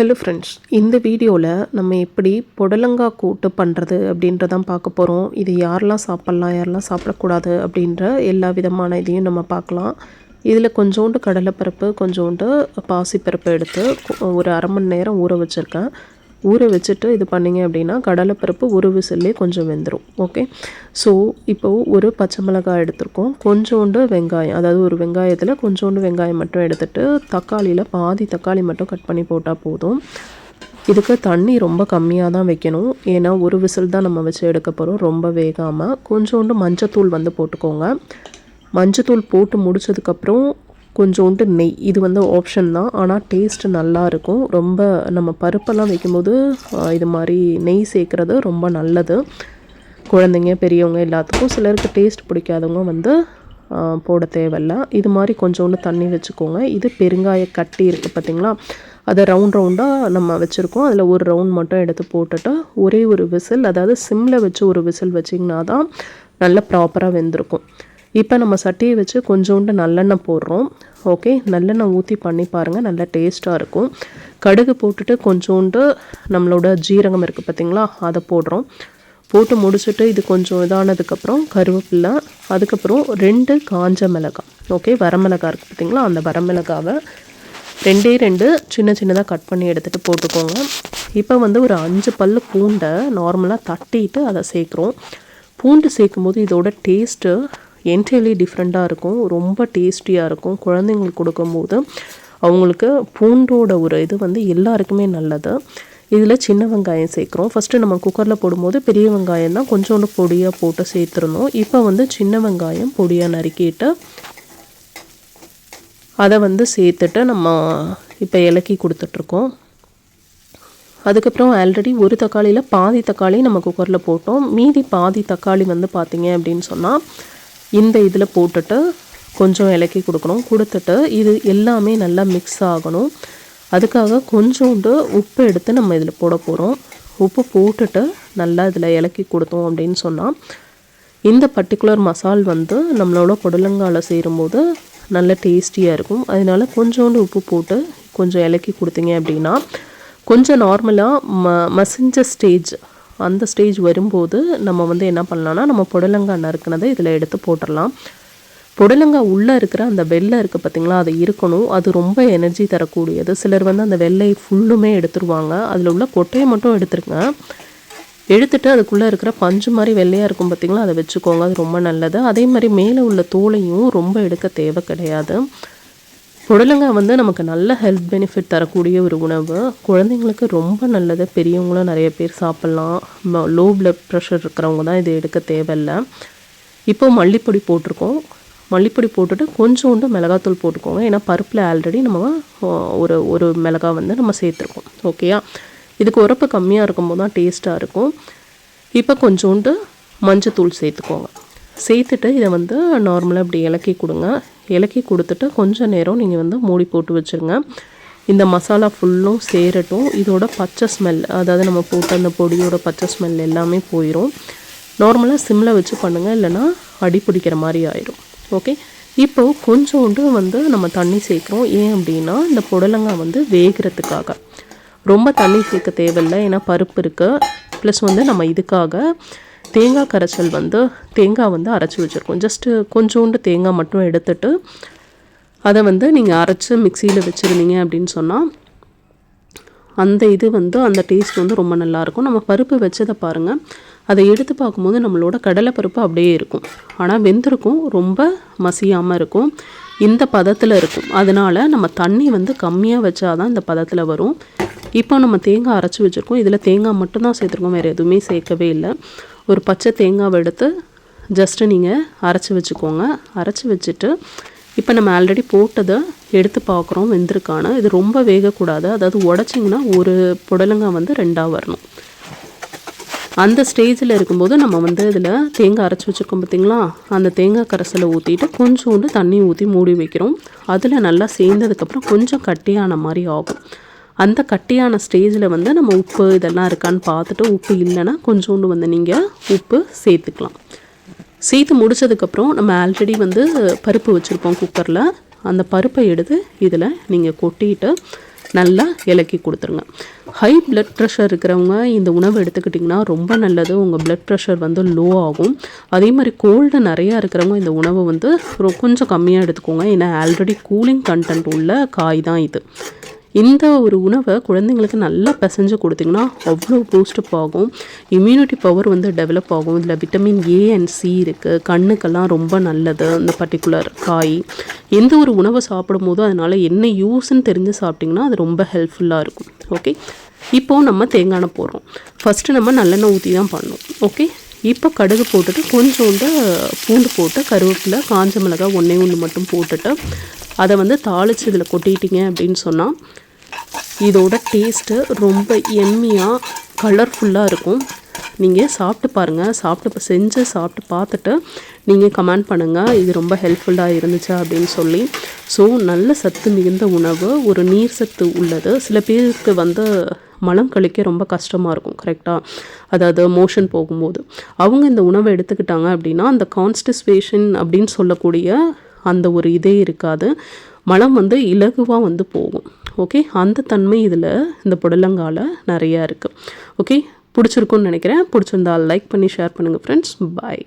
Hello friends இந்த வீடியோவில் நம்ம எப்படி புடலங்காய் கூட்டு பண்ணுறது அப்படின்றதான் பார்க்க போகிறோம் இது யாரெல்லாம் சாப்பிட்லாம் யாரெல்லாம் சாப்பிடக்கூடாது அப்படின்ற எல்லா விதமான இதையும் நம்ம பார்க்கலாம். இதில் கொஞ்சோண்டு கடலைப்பருப்பு கொஞ்சோண்டு பாசிப்பருப்பு எடுத்து ஒரு அரை மணி நேரம் ஊற வச்சுருக்கேன். ஊற வச்சுட்டு இது பண்ணிங்க அப்படின்னா கடலைப்பருப்பு ஒரு விசில்லே கொஞ்சம் வெந்துடும் ஓகே ஸோ இப்போது ஒரு பச்சை மிளகாய் எடுத்திருக்கோம். கொஞ்சோண்டு வெங்காயம் அதாவது ஒரு வெங்காயத்தில் கொஞ்சோண்டு வெங்காயம் மட்டும் எடுத்துகிட்டு தக்காளியில் பாதி தக்காளி மட்டும் கட் பண்ணி போட்டால் போதும். இதுக்கு தண்ணி ரொம்ப கம்மியாக தான் வைக்கணும். ஏன்னா ஒரு விசில் தான் நம்ம வச்சு எடுக்க போகிறோம் ரொம்ப வேகாமல் கொஞ்சோண்டு மஞ்சத்தூள் வந்து போட்டுக்கோங்க. மஞ்சத்தூள் போட்டு முடிச்சதுக்கப்புறம் கொஞ்சோண்டு நெய். இது வந்து ஆப்ஷன் தான். ஆனால் டேஸ்ட் நல்லா இருக்கும் ரொம்ப நம்ம பருப்பெல்லாம் வைக்கும்போது இது மாதிரி நெய் சேர்க்குறது ரொம்ப நல்லது. குழந்தைங்க பெரியவங்க எல்லாத்துக்கும் சிலருக்கு டேஸ்ட் பிடிக்காதவங்க வந்து போட தேவையில்ல. இது மாதிரி கொஞ்சோண்டு தண்ணி வச்சுக்கோங்க. இது பெருங்காய கட்டி இருக்குது பார்த்திங்களா அதை ரவுண்ட் ரவுண்டாக நம்ம வச்சுருக்கோம். அதில் ஒரு ரவுண்ட் மட்டும் எடுத்து போட்டுட்டு ஒரே ஒரு விசில் அதாவது சிம்மில் வச்சு ஒரு விசில் வச்சிங்கன்னா தான் நல்லா ப்ராப்பராக வெந்திருக்கும். இப்போ நம்ம சட்டியை வச்சு கொஞ்சோண்டு நல்லெண்ணெய் போடுறோம். ஓகே நல்லெண்ணெய் ஊற்றி பண்ணி பாருங்கள் நல்லா டேஸ்ட்டாக இருக்கும். கடுகு போட்டுட்டு கொஞ்சோண்டு நம்மளோட ஜீரகம் இருக்குது பார்த்தீங்களா அதை போடுறோம். போட்டு முடிச்சுட்டு இது கொஞ்சம் இதானதுக்கப்புறம் கருவேப்பில்லை அதுக்கப்புறம் ரெண்டு காஞ்ச மிளகாய். ஓகே வரமிளகாய் இருக்குது பார்த்தீங்களா அந்த வரமிளகாவை ரெண்டே ரெண்டு சின்ன சின்னதாக கட் பண்ணி எடுத்துகிட்டு போட்டுக்கோங்க. இப்போ வந்து ஒரு அஞ்சு பல் பூண்டை நார்மலாக தட்டிட்டு அதை சேர்க்குறோம். பூண்டு சேர்க்கும் போது இதோட டேஸ்ட்டு என்டையர்லி டிஃப்ரெண்ட்டாக இருக்கும் ரொம்ப டேஸ்டியாக இருக்கும். குழந்தைங்களுக்கு கொடுக்கும்போது அவங்களுக்கு பூண்டோட ஒரு இது வந்து எல்லாருக்குமே நல்லது. இதில் சின்ன வெங்காயம் சேர்க்குறோம். ஃபஸ்ட்டு நம்ம குக்கரில் போடும்போது பெரிய வெங்காயம் தான் கொஞ்சோண்டு பொடியாக போட்டு சேர்த்துருந்தோம் இப்போ வந்து சின்ன வெங்காயம் பொடியாக நறுக்கிட்டு அதை வந்து சேர்த்துட்டு நம்ம இப்போ இலக்கி கொடுத்துட்ருக்கோம். அதுக்கப்புறம் ஆல்ரெடி ஒரு தக்காளியில் பாதி தக்காளி நம்ம குக்கரில் போட்டோம். மீதி பாதி தக்காளி வந்து பார்த்தீங்க அப்படின்னு சொன்னால் இந்த இதில் போட்டுட்டு கொஞ்சம் இலக்கி கொடுக்கணும். கொடுத்துட்டு இது எல்லாமே நல்லா மிக்ஸ் ஆகணும். அதுக்காக கொஞ்சோண்டு உப்பு எடுத்து நம்ம இதில் போட போகிறோம் உப்பு போட்டுட்டு நல்லா இதில் இலக்கி கொடுத்தோம் அப்படின்னு சொன்னால் இந்த பர்டிகுலர் மசால் வந்து நம்மளோட புடலங்கால சேரும்போது நல்ல டேஸ்டியாக இருக்கும். அதனால கொஞ்சோண்டு உப்பு போட்டு கொஞ்சம் இலக்கி கொடுத்தீங்க அப்படின்னா கொஞ்சம் நார்மலாக ம மசிஞ்ச ஸ்டேஜ் அந்த ஸ்டேஜ் வரும்போது நம்ம வந்து என்ன பண்ணலாம்னா நம்ம புடலங்காய் நறுக்கினதை இதில் எடுத்து போட்டுடலாம் புடலங்காய் உள்ளே இருக்கிற அந்த வெள்ளை இருக்குது பார்த்தீங்களா அது இருக்கணும். அது ரொம்ப எனர்ஜி தரக்கூடியது. சிலர் வந்து அந்த வெள்ளை ஃபுல்லுமே எடுத்துருவாங்க. அதில் உள்ள கொட்டையை மட்டும் எடுத்துருங்க. எடுத்துட்டு அதுக்குள்ளே இருக்கிற பஞ்சு மாதிரி வெள்ளையாக இருக்கும் பார்த்தீங்களா அதை வச்சுக்கோங்க. அது ரொம்ப நல்லது. அதே மாதிரி மேலே உள்ள தோலையும் ரொம்ப எடுக்க தேவை கிடையாது. புடலங்காய் வந்து நமக்கு நல்ல ஹெல்த் பெனிஃபிட் தரக்கூடிய ஒரு உணவு. குழந்தைங்களுக்கு ரொம்ப நல்லது. பெரியவங்களும் நிறைய பேர் சாப்பிட்லாம். லோ பிளட் ப்ரெஷர் இருக்கிறவங்க தான் இது எடுக்க தேவையில்லை. இப்போ மல்லிப்பொடி போட்டிருக்கோம். மல்லிப்பொடி போட்டுட்டு கொஞ்சோண்டு மிளகாத்தூள் போட்டுக்கோங்க. ஏன்னா பருப்பில் ஆல்ரெடி நம்ம ஒரு ஒரு மிளகா வந்து நம்ம சேர்த்துருக்கோம். ஓகேயா இதுக்கு உரப்பு கம்மியாக இருக்கும்போது தான் டேஸ்ட்டாக இருக்கும். இப்போ கொஞ்சோண்டு மஞ்சத்தூள் சேர்த்துக்கோங்க. சேர்த்துட்டு இதை வந்து நார்மலாக இப்படி இலக்கி கொடுங்க. இலக்கி கொடுத்துட்டு கொஞ்சம் நேரம் நீங்கள் வந்து மூடி போட்டு வச்சுருங்க. இந்த மசாலா ஃபுல்லும் சேரட்டும். இதோட பச்சை ஸ்மெல் அதாவது நம்ம போட்ட அந்த பொடியோட பச்சை ஸ்மெல் எல்லாமே போயிடும் நார்மலாக சிம்மில் வச்சு பண்ணுங்கள் இல்லைன்னா அடி பிடிக்கிற மாதிரி ஆயிடும் ஓகே இப்போ கொஞ்சோண்டு வந்து நம்ம தண்ணி சேர்க்குறோம். ஏன் அப்படின்னா இந்த புடலங்காய் வந்து வேகிறதுக்காக. ரொம்ப தண்ணி சேர்க்க தேவையில்லை ஏன்னா பருப்பு இருக்குது ப்ளஸ் வந்து நம்ம இதுக்காக தேங்காய் கரைச்சல் வந்து தேங்காய் வந்து அரைச்சி வச்சுருக்கோம். ஜஸ்ட்டு கொஞ்சோண்டு தேங்காய் மட்டும் எடுத்துட்டு அதை வந்து நீங்கள் அரைச்சி மிக்சியில் வச்சுருந்தீங்க அப்படின்னு சொன்னால் அந்த இது வந்து அந்த டேஸ்ட் வந்து ரொம்ப நல்லாயிருக்கும் நம்ம பருப்பு வச்சதை பாருங்கள் அதை எடுத்து பார்க்கும்போது நம்மளோட கடலை பருப்பு அப்படியே இருக்கும். ஆனால் வெந்திருக்கும் ரொம்ப மசியாமல் இருக்கும். இந்த பதத்தில் இருக்கும். அதனால் நம்ம தண்ணி வந்து கம்மியாக வச்சாதான் இந்த பதத்தில் வரும். இப்போ நம்ம தேங்காய் அரைச்சி வச்சுருக்கோம். இதில் தேங்காய் மட்டும்தான் சேர்த்துருக்கோம். வேறு எதுவுமே சேர்க்கவே இல்லை. ஒரு பச்சை தேங்காவை எடுத்து ஜஸ்ட்டு நீங்கள் அரைச்சி வச்சுக்கோங்க. அரைச்சி வச்சுட்டு இப்போ நம்ம ஆல்ரெடி போட்டதை எடுத்து பார்க்குறோம் வெந்திருக்கான இது ரொம்ப வேகக்கூடாது. அதாவது உடச்சிங்கன்னா ஒரு புடலங்காய் வந்து ரெண்டாக வரணும். அந்த ஸ்டேஜில் இருக்கும்போது நம்ம வந்து இதில் தேங்காய் அரைச்சி வச்சுருக்கோம் பார்த்தீங்களா அந்த தேங்காய் கரைசலை ஊற்றிட்டு கொஞ்சோண்டு தண்ணி ஊற்றி மூடி வைக்கிறோம். அதில் நல்லா சேர்ந்ததுக்கப்புறம் கொஞ்சம் கட்டியான மாதிரி ஆகும். அந்த கட்டியான ஸ்டேஜில் வந்து நம்ம உப்பு இதெல்லாம் இருக்கான்னு பார்த்துட்டு உப்பு இல்லைன்னா கொஞ்சோண்டு வந்து நீங்கள் உப்பு சேர்த்துக்கலாம். சேர்த்து முடிச்சதுக்கப்புறம் நம்ம ஆல்ரெடி வந்து பருப்பு வச்சுருப்போம் குக்கரில் அந்த பருப்பை எடுத்து இதில் நீங்கள் கொட்டிட்டு நல்லா இலக்கி கொடுத்துருங்க. ஹை பிளட் ப்ரெஷர் இருக்கிறவங்க இந்த உணவு எடுத்துக்கிட்டிங்கன்னா ரொம்ப நல்லது. உங்கள் பிளட் ப்ரெஷர் வந்து லோ ஆகும். அதே மாதிரி கோல்டு நிறையா இருக்கிறவங்க இந்த உணவை வந்து ரொ- கொஞ்சம் கம்மியாக எடுத்துக்கோங்க. ஏன்னா ஆல்ரெடி கூலிங் கண்டென்ட் உள்ள காய் தான் இது. இந்த ஒரு உணவை குழந்தைங்களுக்கு நல்லா பிசைஞ்சு கொடுத்தீங்கன்னா அவ்வளோ பூஸ்டப் ஆகும். இம்யூனிட்டி பவர் வந்து டெவலப் ஆகும். இதில் விட்டமின் ஏ அண்ட் சி இருக்குது கண்ணுக்கெல்லாம் ரொம்ப நல்லது இந்த பர்டிகுலர் காய். எந்த ஒரு உணவை சாப்பிடும் போதும் அதனால் என்ன யூஸ்ன்னு தெரிஞ்சு சாப்பிட்டிங்கன்னா அது ரொம்ப ஹெல்ப்ஃபுல்லாக இருக்கும். ஓகே இப்போது நம்ம தேங்காய் எண்ணெய் போடுறோம். ஃபஸ்ட்டு நம்ம நல்லெண்ணெய் ஊற்றி தான் பண்ணணும். ஓகே இப்போ கடுகு போட்டுட்டு கொஞ்சோண்டு பூண்டு போட்டு கருவேப்பிலை காஞ்ச மிளகாய் ஒன்றே ஒன்று மட்டும் போட்டுட்டு அதை வந்து தாளித்து இதில் கொட்டிட்டீங்க அப்படின்னு சொன்னால் இதோட டேஸ்ட்டு ரொம்ப எம்மியாக கலர்ஃபுல்லாக இருக்கும். நீங்கள் சாப்பிட்டு பாருங்கள் சாப்பிட்டு செஞ்சு சாப்பிட்டு பார்த்துட்டு நீங்கள் கமெண்ட் பண்ணுங்கள் இது ரொம்ப ஹெல்ப்ஃபுல்லாக இருந்துச்சு அப்படின்னு சொல்லி. ஸோ நல்ல சத்து மிகுந்த உணவு ஒரு நீர் சத்து உள்ளது. சில பேருக்கு வந்து மலம் கழிக்க ரொம்ப கஷ்டமாக இருக்கும் கரெக்டாக அதாவது மோஷன் போகும்போது. அவங்க இந்த உணவை எடுத்துக்கிட்டாங்க அப்படின்னா அந்த கான்ஸ்டிஸ்பேஷன் அப்படின்னு சொல்லக்கூடிய அந்த ஒரு இதே இருக்காது. மலம் வந்து இலகுவாக வந்து போகும். ஓகே அந்த தன்மை இதில் இந்த புடலங்கால நிறையா இருக்குது ஓகே பிடிச்சிருக்குன்னு நினைக்கிறேன். பிடிச்சிருந்தால் லைக் பண்ணி ஷேர் பண்ணுங்கள் ஃப்ரெண்ட்ஸ் பாய்